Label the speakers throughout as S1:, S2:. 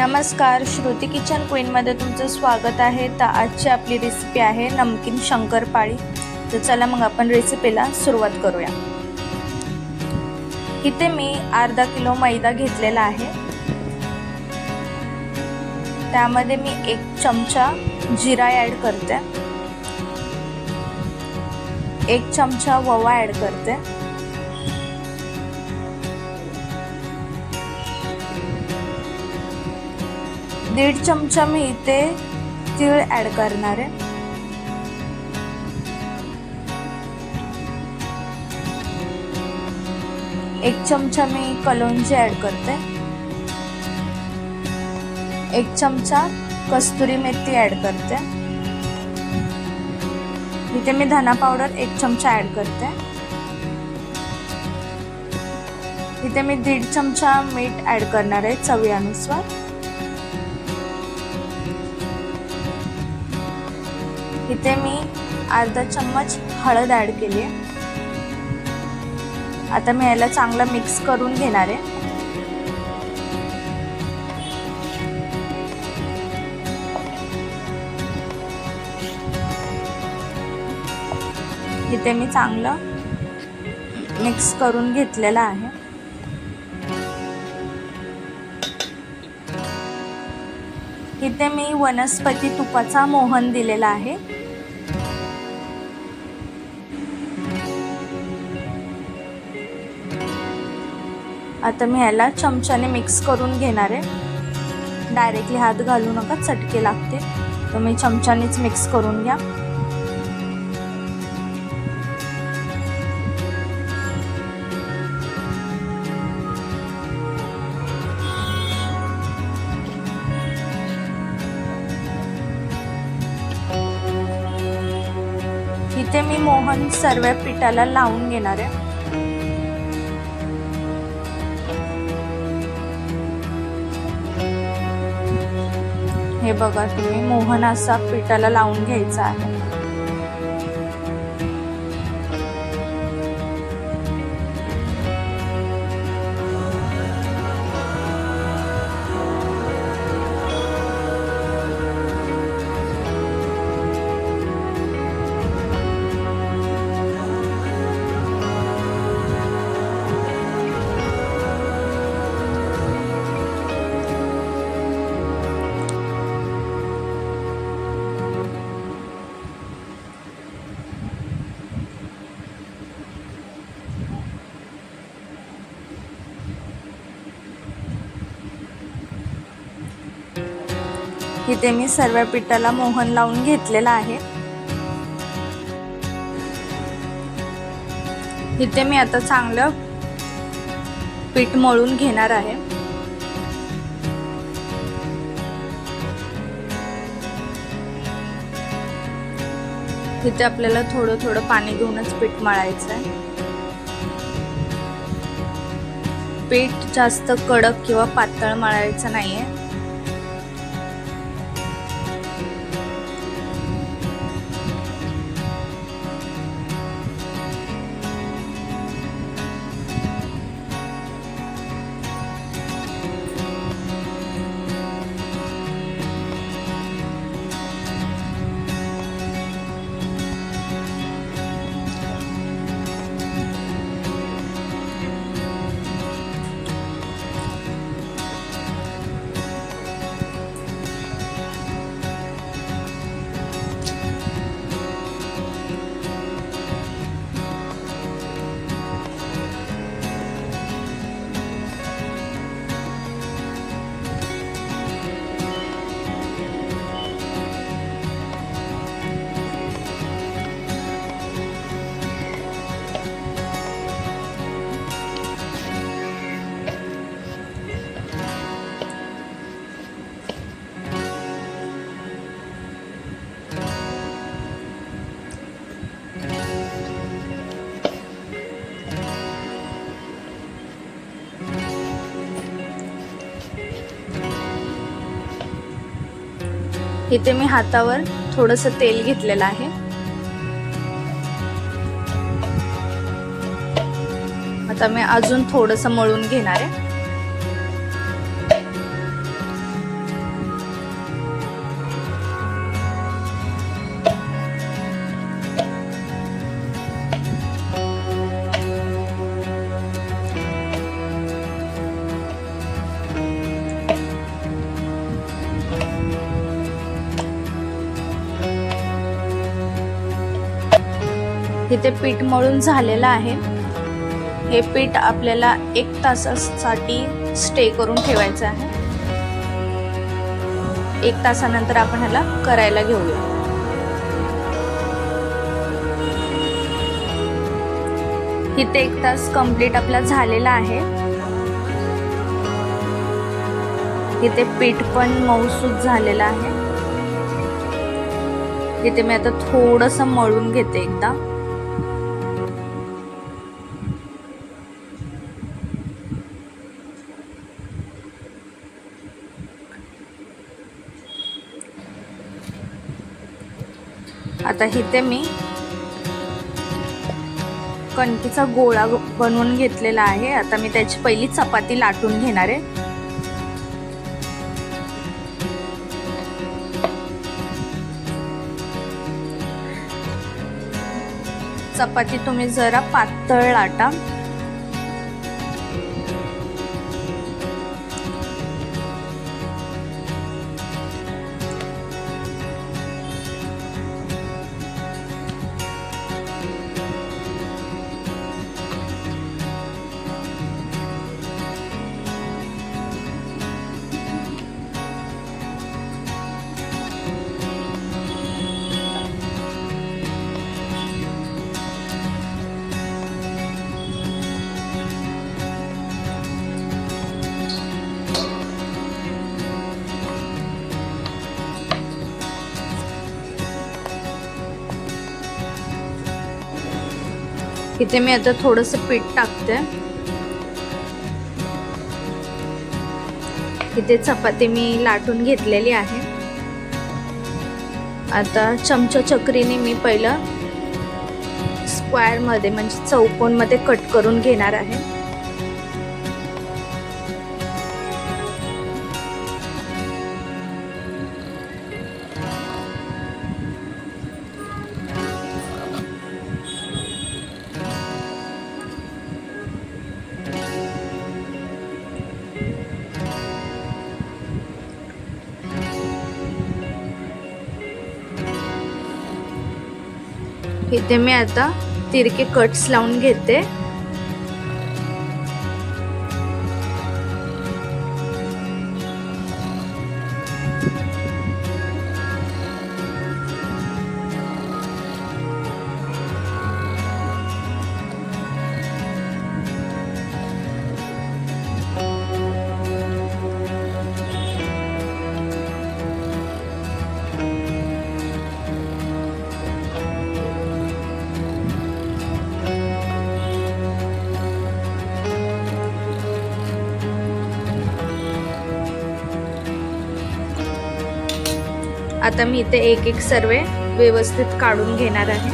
S1: नमस्कार श्रुती किचन क्वीनमध्ये तुमचं स्वागत आहे. तर आजची आपली रेसिपी आहे नमकीन शंकरपाळी. तर चला मग आपण रेसिपीला सुरुवात करूया. इथे मी अर्धा किलो मैदा घेतलेला आहे. त्यामध्ये मी एक चमचा जिरा ॲड करते. एक चमचा ववा ॲड करते. दीड चमचा मी इथे तीळ ॲड करणार आहे. एक चमचा मी कलोंजी ॲड करते. एक चमचा कस्तुरी मेथी ॲड करते. इथे मी धना पावडर एक चमचा ॲड करते. इथे मी दीड चमचा मीठ ॲड करणार आहे चवीनुसार. इथे मी अर्धा चम्मच हळद ॲड केली आहे. आता मी याला चांगलं मिक्स करून घेणार आहे. इथे मी चांगलं मिक्स करून घेतलेलं आहे. इथे मी वनस्पती तुपाचा मोहन दिलेला आहे. आता मी ह्याला चमच्याने मिक्स करून घेणार आहे. डायरेक्टली हात घालू नका चटके लागते तर मी चमच्यानेच मिक्स करून घ्या. इथे मी मोहन सर्व पिठाला लावून घेणार आहे. हे बघा तुम्ही मोहन असा पिठाला लावून घ्यायचा आहे. इथे मी सर्व पिठाला मोहन लावून घेतलेला आहे. इथे मी आता चांगलं पीठ मळून घेणार आहे. तिथे आपल्याला थोडं थोडं पाणी घेऊनच पीठ मळायचं आहे पीठ जास्त कडक किंवा पातळ मळायचं नाहीये. इथे मी हातावर थोडस तेल घेतलेलं आहे. आता मी अजून थोडस मळून घेणार आहे. इथे पीठ मळून झालेलं आहे. हे पीठ आपल्याला एक तासासाठी स्टे करून ठेवायचं आहे. एक तासानंतर आपण ह्याला करायला घेऊया. इथे एक तास कंप्लीट आपला झालेला आहे. इथे पीठ पण मऊसूद झालेलं आहे. इथे मी आता थोडंसं मळून घेते एकदा. आता इथे मी कणकीचा गोळा बनवून घेतलेला आहे. आता मी त्याची पहिली चपाती लाटून घेणार आहे. चपाती तुम्ही जरा पातळ लाटा. इथे मी आता थोडस पीठ टाकते. इथे चपाती मी लाटून घेतलेली आहे. आता चमचा चक्रीने मी पहिलं स्क्वेअरमध्ये म्हणजे चौकोनमध्ये कट करून घेणार आहे. इथे मी आता तिरके कट्स लावून घेते. आता मी इथे एक एक सर्वे व्यवस्थित काढून घेणार आहे.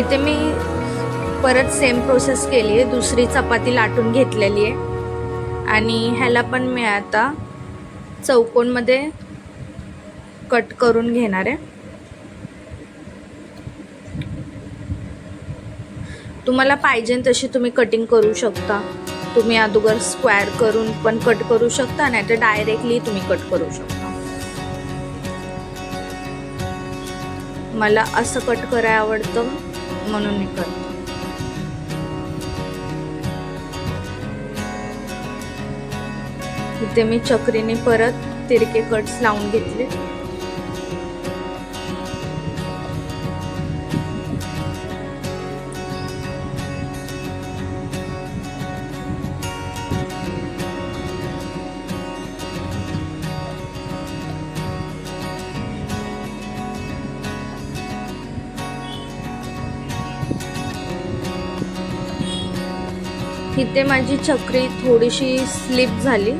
S1: इथे मी परत सेम प्रोसेस केली आहे. दुसरी चपाती लाटून घेतलेली आहे. आणि ह्याला पण मी आता चौकोनमध्ये कट करून घेणार आहे. तुम्हाला पाहिजे तशी तुम्ही कटिंग करू शकता. तुम्ही अगोदर स्क्वेअर करून पण कट करू शकता नाही तर डायरेक्टली तुम्ही कट करू शकता. मला असं कट करायला आवडतं म्हणून मी करते. इथे मी चक्रीने परत तिरके कट्स लावून घेतले. इथे माझी चक्री थोडीशी स्लिप झाली.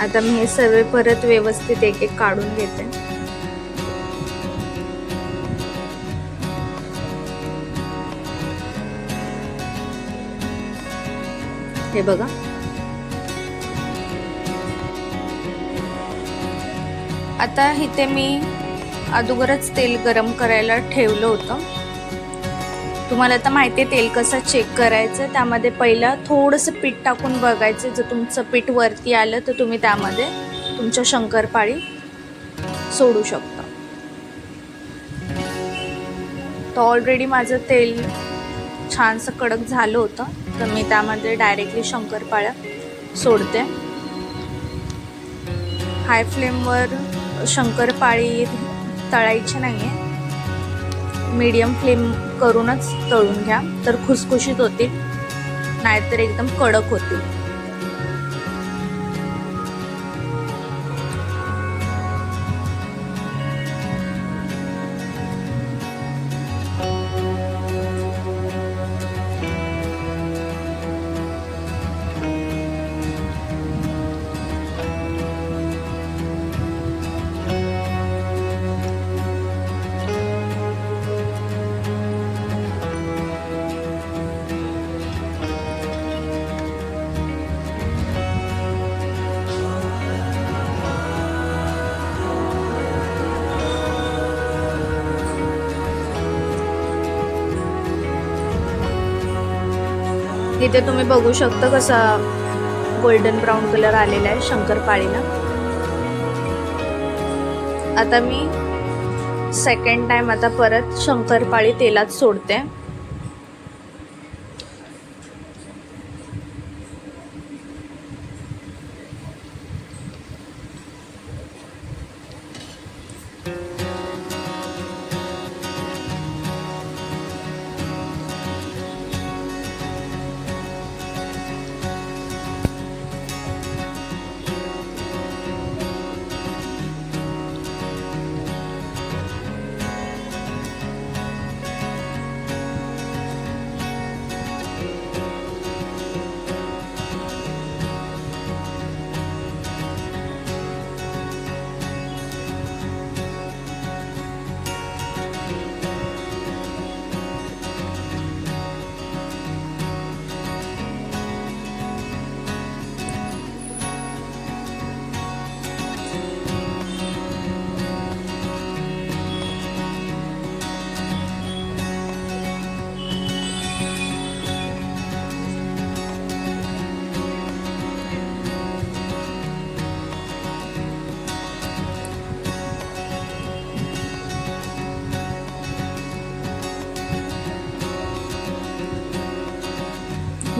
S1: आता मी हे सर्व परत व्यवस्थित एक एक काढून घेते. हे बघा. आता इथे मी अगोदरच तेल गरम करायला ठेवलं होतं. तुम्हाला आता माहिती आहे तेल कसं चेक करायचं त्यामध्ये पहिलं थोडंसं पीठ टाकून बघायचं. जर तुमचं पीठ वरती आलं तर तुम्ही त्यामध्ये तुमच्या शंकरपाळी सोडू शकता. तर ऑलरेडी माझं तेल छानसं कडक झालं होतं तर मी त्यामध्ये डायरेक्टली शंकरपाळ्या सोडते. हाय फ्लेमवर शंकरपाळी तळायची नाही आहे मीडियम फ्लेम करूनच तळून घ्या. तर खुसखुशीत होतील. नाहीतर एकदम कडक होतील. इथे तुम्ही बघू शकता कसा गोल्डन ब्राऊन कलर आलेला आहे शंकरपाळीला. आता मी सेकंड टाइम आता परत शंकरपाळी तेलात सोडते.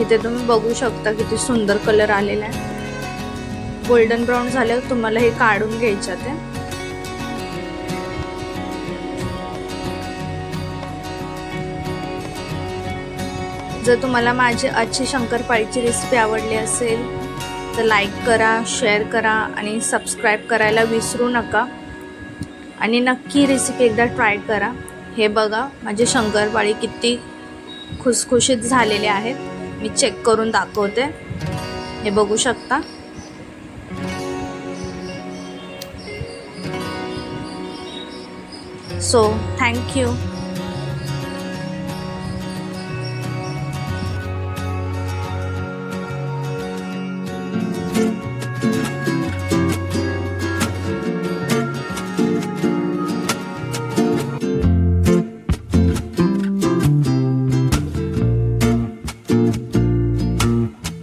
S1: इथे तुम्ही बघू शकता किती सुंदर कलर आलेला आहे. गोल्डन ब्राऊन झाल्यावर तुम्हाला हे काढून घ्यायचं ते. जर तुम्हाला माझी आजची शंकरपाळीची रेसिपी आवडली असेल तर लाईक करा शेअर करा आणि सबस्क्राईब करायला विसरू नका. आणि नक्की रेसिपी एकदा ट्राय करा. हे बघा माझे शंकरपाळी किती खुसखुशीत झालेले आहेत. मी चेक करून दाखवते. हे बघू शकता? So thank you